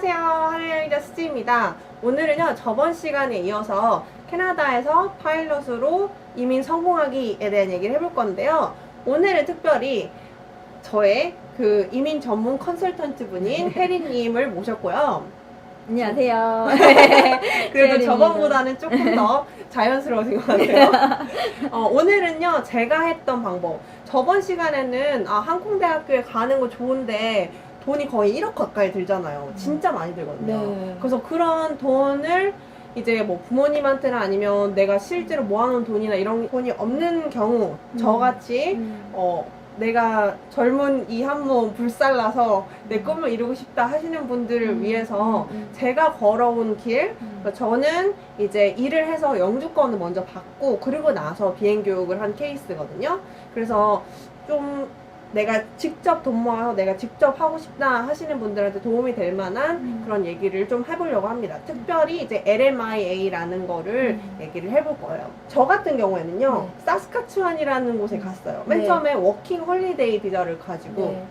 안녕하세요. 하늘여자 수지입니다. 오늘은요, 저번 시간에 이어서 캐나다에서 파일럿으로 이민 성공하기에 대한 얘기를 해볼 건데요. 오늘은 특별히 저의 그 이민 전문 컨설턴트 분인 혜리님을 모셨고요. 안녕하세요. 그래도. 저번보다는 조금 더 자연스러워진 것 같아요. 어, 오늘은요, 제가 했던 방법. 저번 시간에는, 아, 항공대학교에 가는 거 좋은데, 돈이 거의 1억 가까이 들잖아요. 진짜 많이 들거든요. 네. 그래서 그런 돈을 이제 뭐 부모님한테나 아니면 내가 실제로 모아놓은 돈이나 이런 돈이 없는 경우, 저같이, 음. 어, 내가 젊은 이 한몸 불살라서 내 꿈을 이루고 싶다 하시는 분들을 음. 위해서 음. 제가 걸어온 길, 음. 그러니까 저는 이제 일을 해서 영주권을 먼저 받고 그리고 나서 비행 교육을 한 케이스거든요. 그래서 좀 내가 직접 돈 모아서 내가 직접 하고 싶다 하시는 분들한테 도움이 될 만한 음. 그런 얘기를 좀 해보려고 합니다. 특별히 이제 LMIA라는 거를 음. 얘기를 해볼 거예요. 저 같은 경우에는요, 네. 사스카추안이라는 곳에 갔어요. 맨 네. 처음에 워킹 홀리데이 비자를 가지고 네.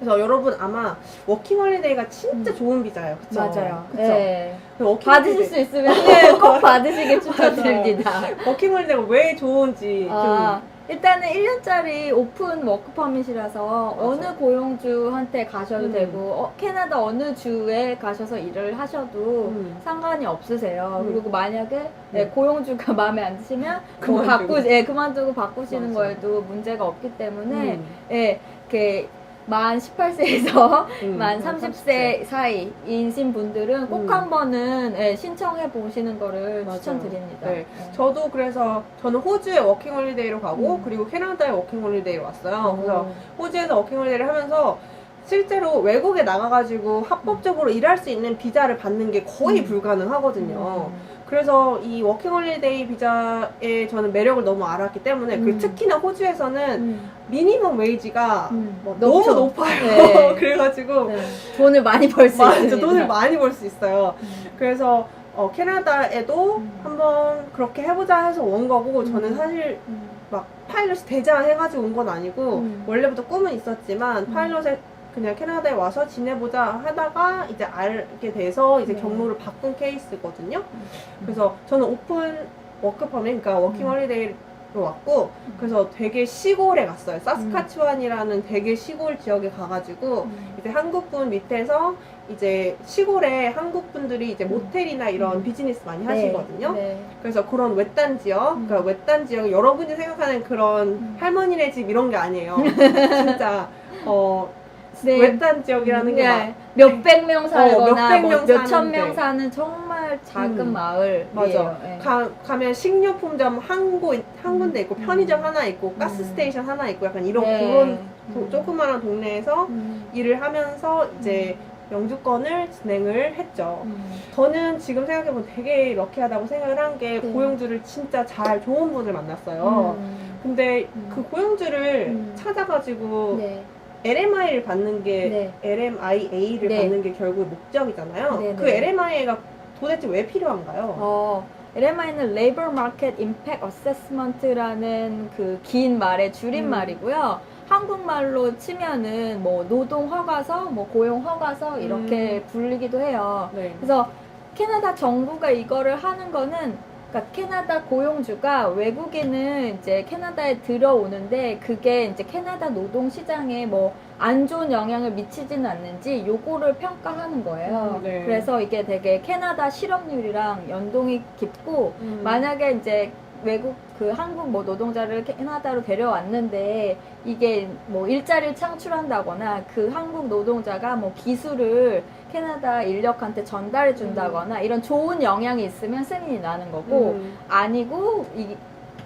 그래서 여러분 아마 워킹 홀리데이가 진짜 음. 좋은 비자예요. 그쵸? 맞아요. 그쵸? 네. 그 워킹 받으실 수 있으면 네, 꼭 받으시길 추천드립니다. 워킹 홀리데이가 왜 좋은지 아, 일단은 1년짜리 오픈 워크 퍼밋이라서 어느 고용주한테 가셔도 음. 되고 어, 캐나다 어느 주에 가셔서 일을 하셔도 좀 음. 상관이 없으세요. 음. 그리고 만약에 네, 음. 고용주가 마음에 안 드시면 뭐 그만두고. 바꾸, 예, 그만두고 바꾸시는 맞아. 거에도 문제가 없기 때문에 음. 예, 이렇게 만 18세에서 음. 만 30세 사이이신 분들은 꼭 음. 한번은 예, 신청해 보시는 거를 맞아요. 추천드립니다. 네. 저도 그래서 저는 호주에 워킹홀리데이로 가고 음. 그리고 캐나다에 워킹홀리데이로 왔어요. 그래서 어. 호주에서 워킹홀리데이를 하면서 실제로 외국에 나가가지고 합법적으로 일할 수 있는 비자를 받는 게 거의 음. 불가능하거든요. 음. 그래서 이 워킹홀리데이 비자의 저는 매력을 너무 알았기 때문에 그리고 음. 특히나 호주에서는 음. 미니멈 웨이지가 음. 뭐. 너무 높아요. 네. 그래가지고 네. 돈을 많이 벌 수 있습니다. 돈을 많이 벌 수 있어요. 음. 그래서 어, 캐나다에도 음. 한번 그렇게 해보자 해서 온 거고 저는 음. 사실 음. 막 파일럿이 되자 해가지고 온 건 아니고 음. 원래부터 꿈은 있었지만 음. 파일럿에 그냥 캐나다에 와서 지내보자 하다가 이제 알게 돼서 이제 네. 경로를 바꾼 케이스거든요. 음. 그래서 저는 오픈 워크퍼밋, 그러니까 워킹 음. 홀리데이로 왔고 그래서 되게 시골에 갔어요. 사스카추안이라는 되게 시골 지역에 가가지고 음. 이제 한국분 밑에서 이제 시골에 한국 분들이 이제 모텔이나 이런 음. 비즈니스 많이 네. 하시거든요. 네. 그래서 그런 외딴 지역, 음. 그러니까 외딴 지역 여러분이 생각하는 그런 음. 할머니네 집 이런 게 아니에요. 진짜 어 네. 외딴 지역이라는 게 막, 네. 몇백 명 살거나 몇백 뭐명 몇천 사는데. 명 사는 정말 작은 음. 마을이에요. 맞아. 예. 가, 가면 식료품점 한, 곳, 한 군데 있고 음. 편의점 하나 있고 가스 음. 스테이션 하나 있고 약간 이런 네. 그런 도- 음. 조그마한 동네에서 음. 일을 하면서 이제 영주권을 진행을 했죠. 음. 저는 지금 생각해보면 되게 럭키하다고 생각을 한 게 네. 고용주를 진짜 잘 좋은 분을 만났어요. 음. 근데 음. 그 고용주를 음. 찾아가지고 네. LMI를 받는 게 네. LMIA를 네. 받는 게 결국 목적이잖아요. 네, 그 네. LMIA가 도대체 왜 필요한가요? 어, LMI는 Labor Market Impact Assessment라는 그 긴 말의 줄임말이고요. 한국말로 치면은 뭐 노동 허가서, 뭐 고용 허가서 이렇게 불리기도 해요. 네. 그래서 캐나다 정부가 이거를 하는 거는 그러니까 캐나다 고용주가 외국인은 이제 캐나다에 들어오는데 그게 이제 캐나다 노동 시장에 뭐 안 좋은 영향을 미치지는 않는지 요거를 평가하는 거예요. 음, 네. 그래서 이게 되게 캐나다 실업률이랑 연동이 깊고 음. 만약에 이제 외국 그 한국 뭐 노동자를 캐나다로 데려왔는데 이게 뭐 일자리를 창출한다거나 그 한국 노동자가 뭐 기술을 캐나다 인력한테 전달해 준다거나 이런 좋은 영향이 있으면 승인이 나는 거고 음. 아니고 이,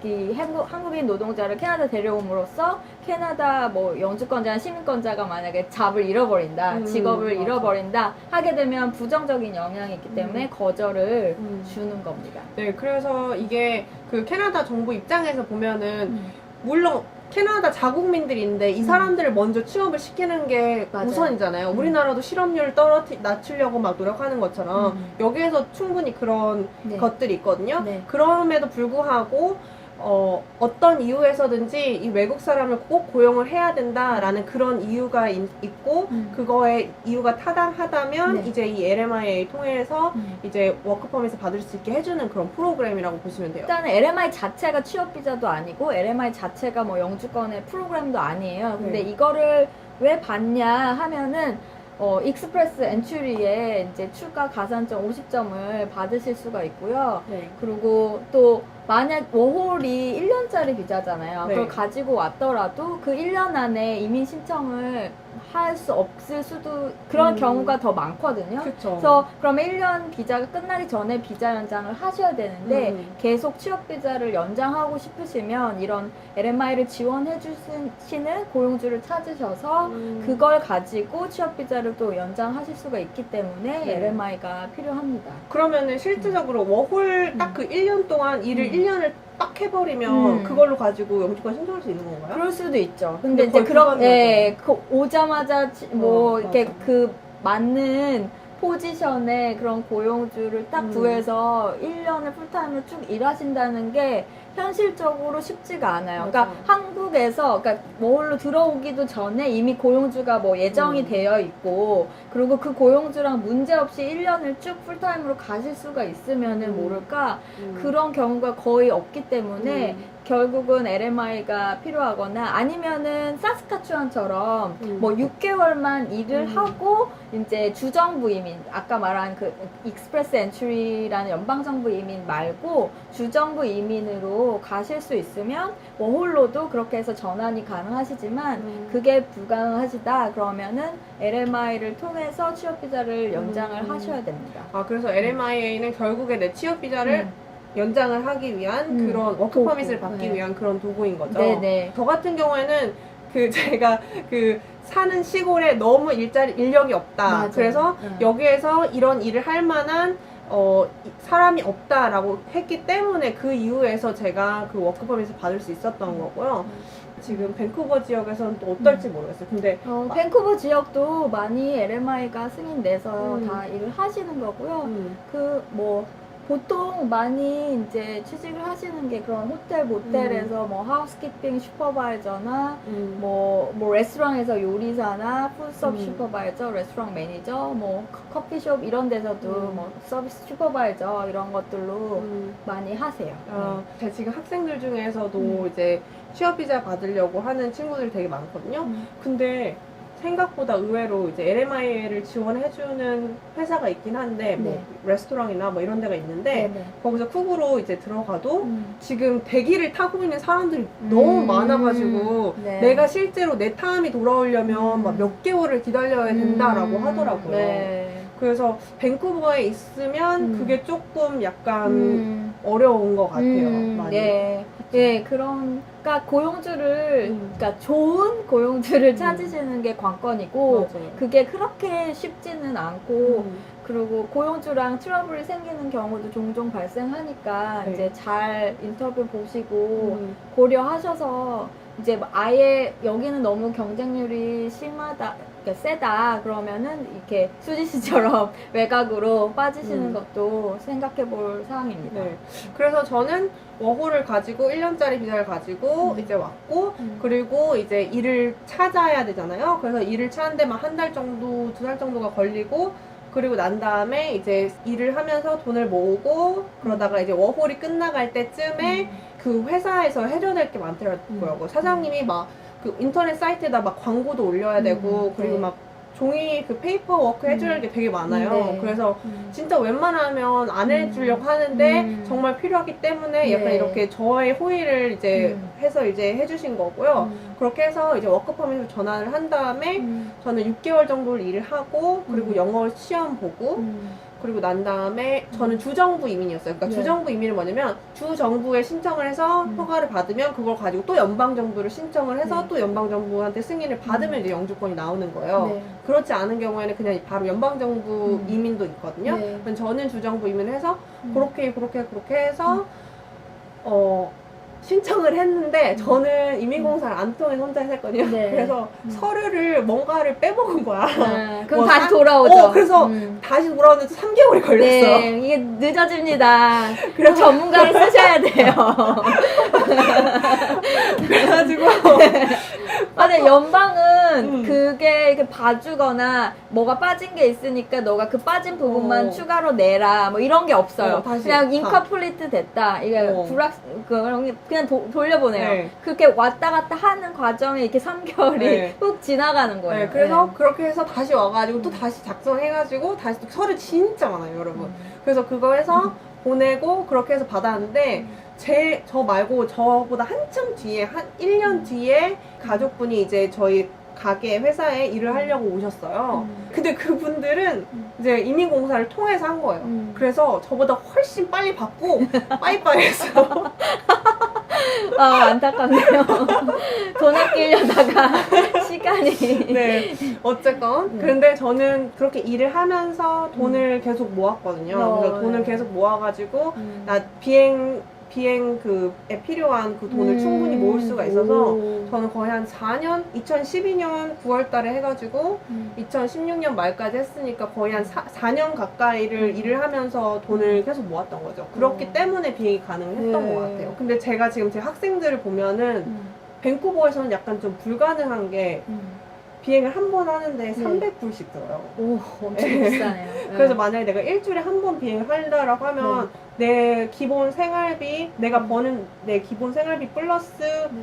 이 한국, 한국인 노동자를 캐나다 데려옴으로써 캐나다 뭐 영주권자나 시민권자가 만약에 잡을 잃어버린다, 음, 직업을 맞아. 잃어버린다 하게 되면 부정적인 영향이 있기 때문에 거절을 음. 주는 겁니다. 네, 그래서 이게 그 캐나다 정부 입장에서 보면은 물론 캐나다 자국민들인데 이 음. 사람들을 먼저 취업을 시키는 게 맞아요. 우선이잖아요. 음. 우리나라도 실업률 떨어뜨 낮추려고 막 노력하는 것처럼 음. 여기에서 충분히 그런 네. 것들이 있거든요. 네. 그럼에도 불구하고 어, 어떤 이유에서든지 이 외국 사람을 꼭 고용을 해야 된다라는 그런 이유가 있, 고 음. 그거에 이유가 타당하다면 네. 이제 이 LMIA 통해서 음. 이제 워크퍼밋을 받을 수 있게 해주는 그런 프로그램이라고 보시면 돼요. 일단은 LMI 자체가 취업 비자도 아니고 LMI 자체가 뭐 영주권의 프로그램도 아니에요. 근데 네. 이거를 왜 받냐 하면은 어, 익스프레스 엔츄리에 이제 추가 가산점 50점을 받으실 수가 있고요. 네. 그리고 또 만약 워홀이 1년짜리 비자잖아요. 네. 그걸 가지고 왔더라도 그 1년 안에 이민 신청을 할 수 없을 수도 그런 음. 경우가 더 많거든요. 그렇죠. 그래서 그러면 1년 비자가 끝나기 전에 비자 연장을 하셔야 되는데 음. 계속 취업 비자를 연장하고 싶으시면 이런 LMI를 지원해 주시는 고용주를 찾으셔서 음. 그걸 가지고 취업 비자를 또 연장하실 수가 있기 때문에 네. LMI가 필요합니다. 그러면 실질적으로 워홀 딱 그 1년 동안 일을 음. 1년을 딱 해버리면 음. 그걸로 가지고 영주권 신청할 수 있는 건가요? 그럴 수도 있죠. 근데 근데, 이제 거의 그런 불가능하죠. 예, 그 오자마자 지- 뭐 어, 이렇게 맞아. 그 맞는 포지션에 그런 고용주를 딱 음. 구해서 1년을 풀타임으로 쭉 일하신다는 게 현실적으로 쉽지가 않아요. 그러니까 맞아요. 한국에서 그러니까 뭐홀로 들어오기도 전에 이미 고용주가 뭐 예정이 음. 되어 있고 그리고 그 고용주랑 문제 없이 1년을 쭉 풀타임으로 가실 수가 있으면은 음. 모를까 음. 그런 경우가 거의 없기 때문에 음. 결국은 LMI가 필요하거나 아니면은 사스카추안처럼 음. 뭐 6개월만 일을 음. 하고 이제 주정부 이민 아까 말한 그 익스프레스 엔트리라는 연방 정부 이민 말고 주정부 이민으로 가실 수 있으면 워홀로도 그렇게 해서 전환이 가능하시지만 음. 그게 불가능하시다 그러면은 LMI를 통해서 취업 비자를 연장을 음. 하셔야 됩니다. 아 그래서 LMIA는 결국에 내 취업 비자를 음. 연장을 하기 위한 음. 그런 워크 퍼밋을 도구. 받기 네. 위한 그런 도구인 거죠. 네네. 저 같은 경우에는 그 제가 그 사는 시골에 너무 일자리 인력이 없다. 맞아요. 그래서 응. 여기에서 이런 일을 할 만한 어 이- 사람이 없다라고 했기 때문에 그 이후에서 제가 그 워크 퍼밋을 받을 수 있었던 거고요. 지금 밴쿠버 지역에서는 또 어떨지 모르겠어요. 근데 어, 밴쿠버 지역도 많이 LMI가 승인 내서 음. 다 일을 하시는 거고요. 음, 그 뭐 보통 많이 이제 취직을 하시는 게 그런 호텔 모텔에서 뭐 하우스키핑 슈퍼바이저나 음, 뭐, 뭐 레스토랑에서 요리사나 푸드서브 음. 슈퍼바이저, 레스토랑 매니저, 뭐 커- 커피숍 이런 데서도 음. 뭐 서비스 슈퍼바이저 이런 것들로 음. 많이 하세요. 어, 제 지금 학생들 중에서도 음. 이제 취업 비자 받으려고 하는 친구들이 되게 많거든요. 음. 근데 생각보다 의외로 이제 LMIA를 지원해주는 회사가 있긴 한데 뭐 네. 레스토랑이나 뭐 이런 데가 있는데 네네. 거기서 쿡으로 이제 들어가도 음. 지금 대기를 타고 있는 사람들이 너무 음. 많아가지고 네. 내가 실제로 내 타임이 돌아오려면 음. 막몇 개월을 기다려야 된다라고 음. 하더라고요. 네. 그래서 밴쿠버에 있으면 음. 그게 조금 약간 음. 어려운 것 같아요. 음, 많이. 예. 예, 그런, 그러니까 고용주를, 음. 그러니까 좋은 고용주를 음. 찾으시는 게 관건이고, 맞아요. 그게 그렇게 쉽지는 않고, 음. 그리고 고용주랑 트러블이 생기는 경우도 종종 발생하니까, 네. 이제 잘 인터뷰 보시고, 음. 고려하셔서, 이제 뭐 아예 여기는 너무 경쟁률이 심하다, 그러니까 세다, 그러면은 이렇게 수지 씨처럼 외곽으로 빠지시는 음. 것도 생각해 볼 사항입니다. 네. 그래서 저는 워홀을 가지고 1년짜리 비자를 가지고 음. 이제 왔고 음. 그리고 이제 일을 찾아야 되잖아요. 그래서 일을 찾는 데만 한 달 정도, 두 달 정도가 걸리고 그리고 난 다음에 이제 일을 하면서 돈을 모으고 그러다가 이제 워홀이 끝나갈 때쯤에 그 회사에서 해줘야 될게 많더라고요. 음. 사장님이 막 그 인터넷 사이트에다 막 광고도 올려야 음, 되고 그리고 네. 막 종이 그 페이퍼 워크 해줘야 할 게 되게 많아요. 네. 그래서 음. 진짜 웬만하면 안 해주려고 하는데 음. 정말 필요하기 때문에 약간 네. 이렇게 저의 호의를 이제 음. 해서 이제 해주신 거고요. 음. 그렇게 해서 이제 워크퍼밋으로 전환을 한 다음에 음. 저는 6개월 정도를 일을 하고 그리고 음. 영어 시험 보고 음. 그리고 난 다음에 저는 주정부 이민이었어요. 그러니까 네. 주정부 이민은 뭐냐면 주 정부에 신청을 해서 음. 허가를 받으면 그걸 가지고 또 연방 정부를 신청을 해서 네. 또 연방 정부한테 승인을 받으면 이제 영주권이 나오는 거예요. 네. 그렇지 않은 경우에는 그냥 바로 연방 정부 음. 이민도 있거든요. 네. 저는 주정부 이민을 해서 음. 그렇게 그렇게 그렇게 해서 어 신청을 했는데 음. 저는 이민공사를 안 통해 혼자 했거든요. 네. 그래서 음. 서류를 뭔가를 빼먹은 거야. 네, 그럼 뭐 다시 돌아오죠. 어, 그래서 음. 다시 돌아오는데 3개월이 걸렸어. 네, 이게 늦어집니다. 그럼 전문가를 쓰셔야 돼요. 그래가지고 네. 봐주거나 뭐가 빠진 게 있으니까 너가 그 빠진 부분만 어. 추가로 내라 뭐 이런 게 없어요. 어, 다시. 그냥 다. 인컴플리트 됐다. 이게 어. 불확 게 그냥 도- 돌려보내요. 네. 그렇게 왔다 갔다 하는 과정에 이렇게 3개월이 네. 훅 지나가는 거예요. 네, 그래서 네. 그렇게 해서 다시 와가지고 또 다시 작성해가지고 다시 또 서류 진짜 많아요, 여러분. 음. 그래서 그거 해서 보내고 그렇게 해서 받았는데 제 저 말고 저보다 한참 뒤에 한 1년 뒤에 가족분이 이제 저희 가게 회사에 일을 하려고 오셨어요. 음. 근데 그분들은 음. 이제 이민공사를 통해서 한 거예요. 음. 그래서 저보다 훨씬 빨리 받고 빠이빠이 했어. 아 안타깝네요. 돈 아끼려다가 시간이 네, 어쨌건 음. 그런데 저는 그렇게 일을 하면서 돈을 계속 모았거든요. 어, 그래서 돈을 네. 계속 모아가지고 음. 나 비행 비행 그에 필요한 그 돈을 음. 충분히 모을 수가 있어서 오. 저는 거의 한 4년, 2012년 9월 달에 해 가지고 음. 2016년 말까지 했으니까 거의 한 4, 년 가까이를 음. 일을 하면서 돈을 계속 모았던 거죠. 그렇기 어. 때문에 비행이 가능했던 네. 것 같아요. 근데 제가 지금 제 학생들을 보면은 음. 밴쿠버에서는 약간 좀 불가능한 게 음. 비행을 한 번 하는데 네. 300불씩 들어요. 오 엄청 네. 비싸네요. 그래서 만약에 내가 일주일에 한 번 비행을 한다라고 하면 내 기본 생활비, 내가 음. 버는 내 기본 생활비 플러스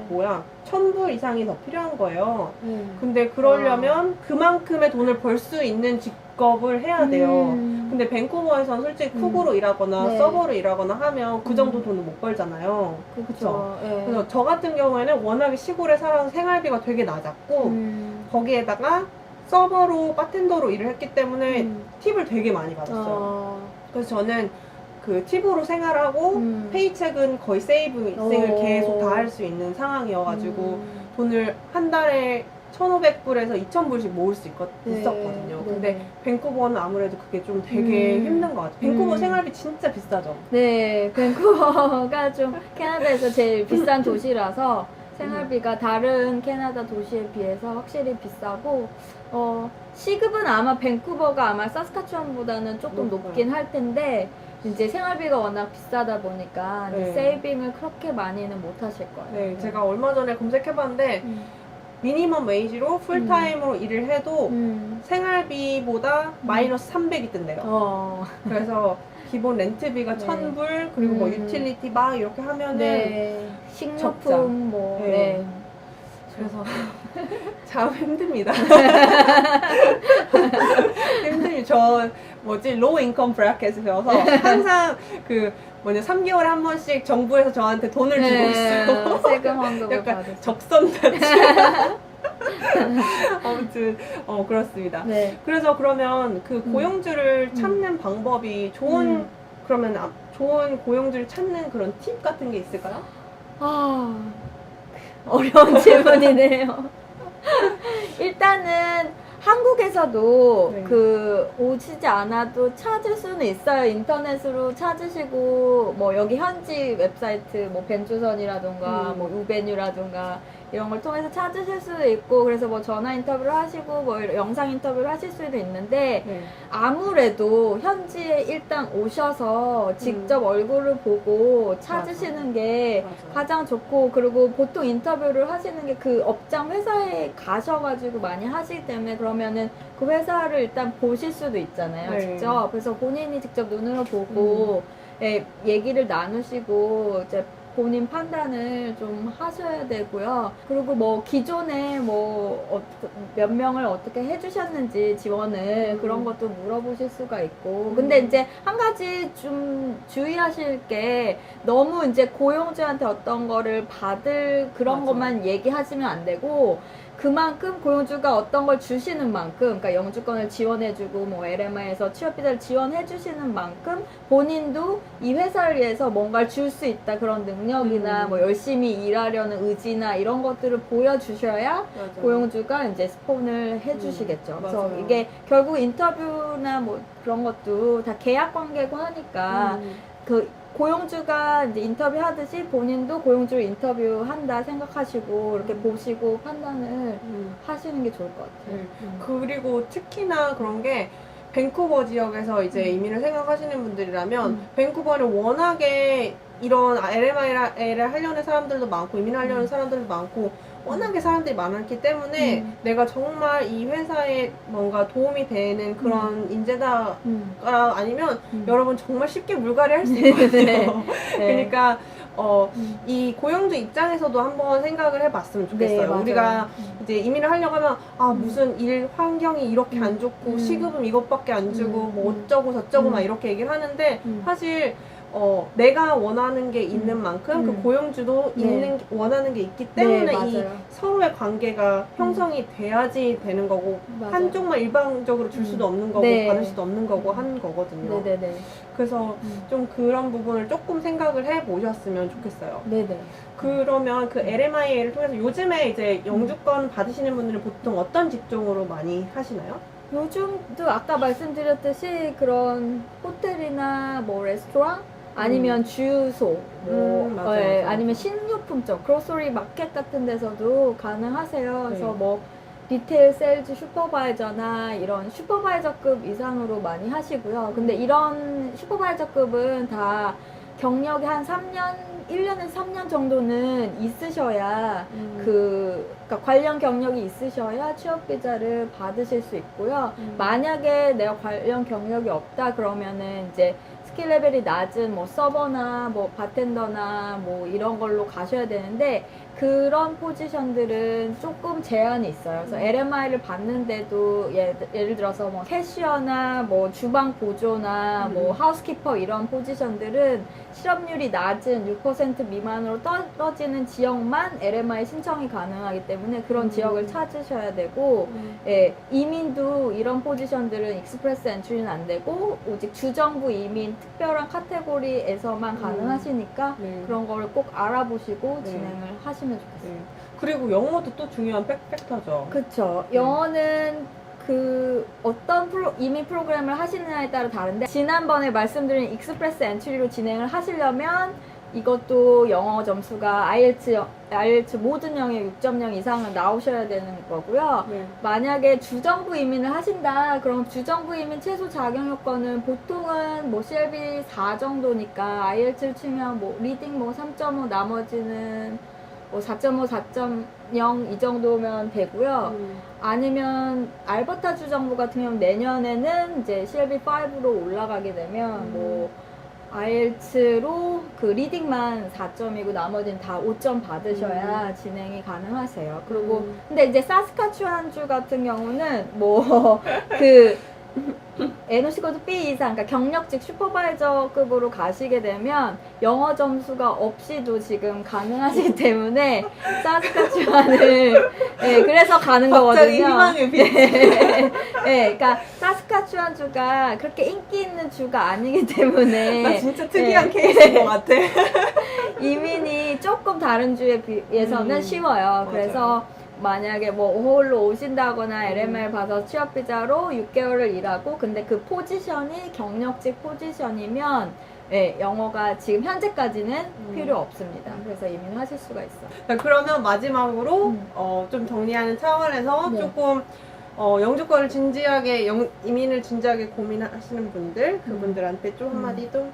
뭐야, 1000불 이상이 더 필요한 거예요. 음. 근데 그러려면 그만큼의 돈을 벌 수 있는 직 업을 해야 돼요. 음. 근데 밴쿠버에서는 솔직히 음. 쿡으로 일하거나 네. 서버로 일하거나 하면 그 정도 음. 돈을 못 벌잖아요. 그렇죠. 예. 그래서 저 같은 경우에는 워낙에 시골에 살아서 생활비가 되게 낮았고 음. 거기에다가 서버로 바텐더로 일을 했기 때문에 음. 팁을 되게 많이 받았어요. 어. 그래서 저는 그 팁으로 생활하고 음. 페이첵은 거의 오. 계속 다 할 수 있는 상황이어가지고 음. 돈을 한 달에 1,500불에서 2,000불씩 모을 수 있거, 네. 있었거든요. 네. 근데 밴쿠버는 아무래도 그게 좀 되게 음. 힘든 것 같아요. 밴쿠버 음. 생활비 진짜 비싸죠. 네, 밴쿠버가 좀 캐나다에서 제일 비싼 도시라서 생활비가 다른 캐나다 도시에 비해서 확실히 비싸고 어, 시급은 아마 밴쿠버가 아마 사스카추안보다는 조금 높아요. 높긴 할 텐데 이제 생활비가 워낙 비싸다 보니까 네. 세이빙을 그렇게 많이는 못 하실 거예요. 네, 제가 얼마 전에 검색해봤는데 음. 미니멈 웨이지로 풀타임으로 일을 해도 음. 생활비보다 마이너스 300이 뜬대요. 어. 그래서 기본 렌트비가 네. 1,000불 그리고 뭐 음. 유틸리티 막 이렇게 하면은 네. 적자. 식료품 뭐 네. 네. 그래서 참 힘듭니다. 힘듭니다. 저 뭐지 로우 인컴 브라켓이어서 항상 그 뭐냐 3개월에 한 번씩 정부에서 저한테 돈을 주고 있어요. 네. 세금 환급을 약간 받으세요. 적선같이. 아무튼 어 그렇습니다. 네. 그래서 그러면 그 음. 고용주를 찾는 방법이 좋은 음. 그러면 아- 좋은 고용주를 찾는 그런 팁 같은 게 있을까요? 아, 어려운 질문이네요. 일단은 한국에서도 네. 그 오시지 않아도 찾을 수는 있어요. 인터넷으로 찾으시고 뭐 여기 현지 웹사이트 뭐 벤조선이라든가 음. 뭐 우베뉴라든가 이런 걸 통해서 찾으실 수도 있고 그래서 뭐 전화 인터뷰를 하시고 뭐 영상 인터뷰를 하실 수도 있는데 네. 아무래도 현지에 일단 오셔서 직접 얼굴을 보고 찾으시는 게 맞아요. 가장 좋고 그리고 보통 인터뷰를 하시는 게 그 업장 회사에 가셔가지고 많이 하시기 때문에 그러면은 그 회사를 일단 보실 수도 있잖아요 네. 직접 그래서 본인이 직접 눈으로 보고 예, 얘기를 나누시고 이제 본인 판단을 좀 하셔야 되고요. 그리고 뭐 기존에 뭐 몇 명을 어떻게 해주셨는지 지원을 음. 그런 것도 물어보실 수가 있고. 근데 음. 이제 한 가지 좀 주의하실 게 너무 이제 고용주한테 어떤 거를 받을 그런 맞아요. 것만 얘기하시면 안 되고 그만큼 고용주가 어떤 걸 주시는 만큼, 그러니까 영주권을 지원해주고 뭐 LMI에서 취업비자를 지원해주시는 만큼 본인도 이 회사를 위해서 뭔가를 줄 수 있다 그런 능력이나 음. 뭐 열심히 일하려는 의지나 이런 것들을 보여주셔야 맞아요. 고용주가 이제 스폰을 해주시겠죠. 음, 그래서 맞아요. 이게 결국 인터뷰나 뭐 그런 것도 다 계약 관계고 하니까 음. 그 고용주가 이제 인터뷰 하듯이 본인도 고용주를 인터뷰한다 생각하시고 이렇게 보시고 판단을 음. 하시는 게 좋을 것 같아요. 네. 음. 그리고 특히나 그런 게 밴쿠버 지역에서 이제 음. 이민을 생각하시는 분들이라면 음. 밴쿠버는 워낙에 이런 LMI를 하려는 사람들도 많고 이민하려는 음. 사람들도 많고 워낙에 사람들이 많았기 때문에 음. 내가 정말 이 회사에 뭔가 도움이 되는 그런 인재다가 음. 아니면 음. 여러분 정말 쉽게 물갈이 할 수 있거든요. 네. 그러니까 어, 음. 이 고용주 입장에서도 한번 생각을 해봤으면 네, 좋겠어요. 맞아요. 우리가 음. 이제 이민을 하려고 하면 아 음. 무슨 일 환경이 이렇게 음. 안 좋고 음. 시급은 이것밖에 안 주고 음. 뭐 어쩌고 저쩌고 음. 막 이렇게 얘기를 하는데 음. 사실 어, 내가 원하는 게 있는 음. 만큼 그 음. 고용주도 네. 있는 원하는 게 있기 네, 때문에 이 맞아요. 서로의 관계가 형성이 돼야지 되는 거고 맞아요. 한쪽만 일방적으로 줄 수도 음. 없는 거고 네. 받을 수도 없는 거고 하는 거거든요. 네네네. 그래서 음. 좀 그런 부분을 조금 생각을 해 보셨으면 좋겠어요. 네네. 그러면 그 LMIA를 통해서 요즘에 이제 영주권 받으시는 분들은 보통 어떤 직종으로 많이 하시나요? 요즘도 아까 말씀드렸듯이 그런 호텔이나 뭐 레스토랑 아니면 주유소 뭐 음, 맞아, 예, 맞아, 아니면. 식료품점 그로소리 마켓 같은 데서도 가능하세요. 그래서 네. 뭐 리테일 세일즈 슈퍼바이저나 이런 슈퍼바이저급 이상으로 많이 하시고요. 근데 이런 슈퍼바이저급은 다 경력이 한 3년, 1년에서 3년 정도는 있으셔야 음. 그 그러니까 관련 경력이 있으셔야 취업 비자를 받으실 수 있고요. 음. 만약에 내가 관련 경력이 없다 그러면은 이제 스킬 레벨이 낮은 뭐 서버나 뭐 바텐더나 뭐 이런 걸로 가셔야 되는데 그런 포지션들은 조금 제한이 있어요. 그래서 음. LMI를 받는데도 예, 예를 들어서 뭐 캐시어나 뭐 주방 보조나 음. 뭐 하우스키퍼 이런 포지션들은 실업률이 낮은 6% 미만으로 떨어지는 지역만 LMI 신청이 가능하기 때문에 그런 음. 지역을 찾으셔야 되고 음. 예, 이민도 이런 포지션들은 익스프레스 엔트리는 안 되고 오직 주정부 이민 특별한 카테고리에서만 음. 가능하시니까 네. 그런 거를 꼭 알아보시고 네. 진행을 하시 면 좋겠어요. 네. 그리고 영어도 또 중요한 팩, 팩터죠. 그쵸. 네. 영어는 그 어떤 프로, 이민 프로그램을 하시느냐에 따라 다른데 지난번에 말씀드린 익스프레스 엔트리로 진행을 하시려면 이것도 영어 점수가 IELTS, 영- IELTS 모든 영역 6.0 이상은 나오셔야 되는 거고요. 네. 만약에 주정부 이민을 하신다 그럼 주정부 이민 최소 자격 요건은 보통은 뭐 CLB 4 정도니까 IELTS를 치면 뭐 리딩 뭐 3.5 나머지는 뭐 4.5, 4.0 이 정도면 되고요. 음. 아니면 알버타 주 정부 같은 경우 내년에는 이제 CLB 5로 올라가게 되면 음. 뭐 IELTS로 그 리딩만 4점이고 나머지는 다 5점 받으셔야 진행이 가능하세요. 그리고 음. 근데 이제 사스카추안주 같은 경우는 뭐 그 NOC 코드 B 이상, 그러니까 경력직 슈퍼바이저급으로 가시게 되면 영어 점수가 없이도 지금 가능하시기 때문에 사스카추안을 예, 그래서 가는 거거든요. 희망의 빛. 네, 그러니까 사스카추안주가 그렇게 인기 있는 주가 아니기 때문에 나 진짜 특이한 네. 케이스인 것 같아. 이민이 조금 다른 주에 비해서는 음, 쉬워요. 맞아요. 그래서 만약에 뭐 오홀로 오신다거나 음. LMR 봐서 취업 비자로 6개월을 일하고 근데 그 포지션이 경력직 포지션이면 예, 영어가 지금 현재까지는 음. 필요 없습니다. 그래서 이민하실 수가 있어요. 자, 그러면 마지막으로 음. 어, 좀 정리하는 차원에서 네. 조금 어, 영주권을 진지하게 영, 이민을 진지하게 고민하시는 분들 그분들한테 좀 음. 한마디 좀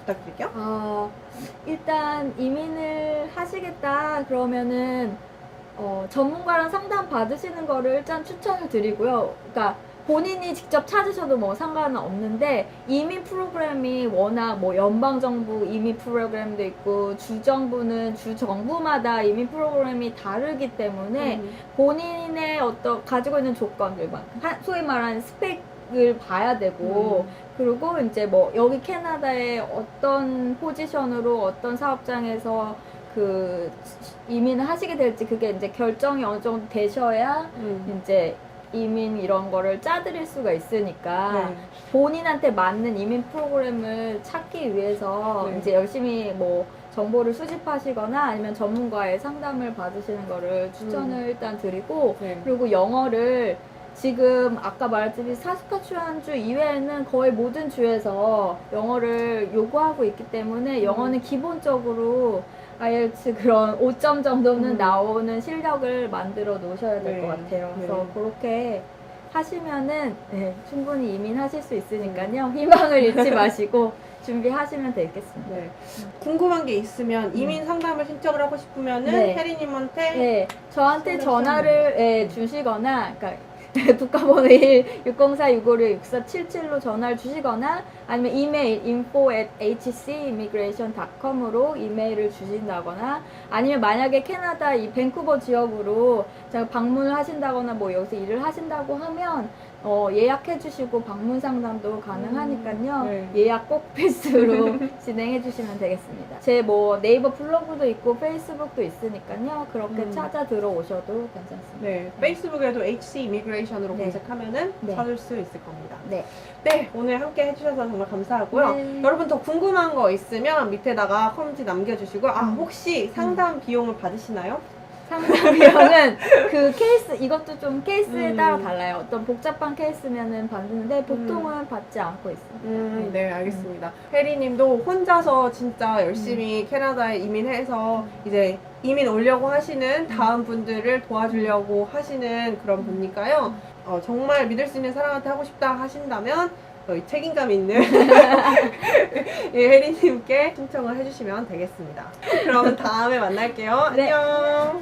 부탁드릴게요. 어, 일단 이민을 하시겠다 그러면은 어, 전문가랑 상담 받으시는 거를 일단 추천을 드리고요. 그러니까 본인이 직접 찾으셔도 뭐 상관은 없는데 이민 프로그램이 워낙 뭐 연방 정부 이민 프로그램도 있고 주 정부는 주 정부마다 이민 프로그램이 다르기 때문에 음. 본인의 어떤 가지고 있는 조건들 막 한- 소위 말하는 스펙을 봐야 되고 음. 그리고 이제 뭐 여기 캐나다의 어떤 포지션으로 어떤 사업장에서 그 이민을 하시게 될지 그게 이제 결정이 어느 정도 되셔야 음. 이제 이민 이런 거를 짜드릴 수가 있으니까 네. 본인한테 맞는 이민 프로그램을 찾기 위해서 네. 이제 열심히 뭐 정보를 수집하시거나 아니면 전문가의 상담을 받으시는 거를 추천을 음. 일단 드리고 네. 그리고 영어를 지금 아까 말했듯이 사스카추안주 이외에는 거의 모든 주에서 영어를 요구하고 있기 때문에 음. 영어는 기본적으로 IELTS 그런 5점 정도는 음. 나오는 실력을 만들어 놓으셔야 될것 네. 같아요. 그래서 네. 그렇게 하시면은 네, 충분히 이민하실 수 있으니까요. 희망을 잃지 마시고 준비하시면 되겠습니다. 네. 궁금한 게 있으면 이민 상담을 신청을 하고 싶으면은 음. 네. 혜리님한테 네, 저한테 전화를 예, 주시거나, 그러니까 국가번호 1 604-656-6477로 전화를 주시거나 아니면 이메일 info at hcimmigration.com으로 이메일을 주신다거나 아니면 만약에 캐나다 이 밴쿠버 지역으로 방문을 하신다거나 뭐 여기서 일을 하신다고 하면 어, 예약해 주시고 방문 상담도 가능하니까요. 네. 예약 꼭 필수로 진행해 주시면 되겠습니다. 제 뭐 네이버 블로그도 있고 페이스북도 있으니까요. 그렇게 음. 찾아 들어오셔도 괜찮습니다. 네, 페이스북에도 HC 이미그레이션으로 네. 검색하면은 네. 찾을 수 있을 겁니다. 네. 네, 오늘 함께 해주셔서 정말 감사하고요. 네. 여러분 더 궁금한 거 있으면 밑에다가 커뮤니티 남겨주시고 아 혹시 상담 비용을 받으시나요? 상담 비용은 그 케이스 이것도 좀 케이스에 음. 따라 달라요. 어떤 복잡한 케이스면은 받는데 보통은 받지 않고 있습니다. 음, 네, 알겠습니다. 혜리님도 혼자서 진짜 열심히 캐나다에 이민해서 이제 이민 오려고 하시는 다음 분들을 도와주려고 하시는 그런 분이니까요. 어, 정말 믿을 수 있는 사람한테 하고 싶다 하신다면 어, 책임감 있는 예, 혜리님께 신청을 해주시면 되겠습니다. 그러면 다음에 만날게요. 네. 안녕.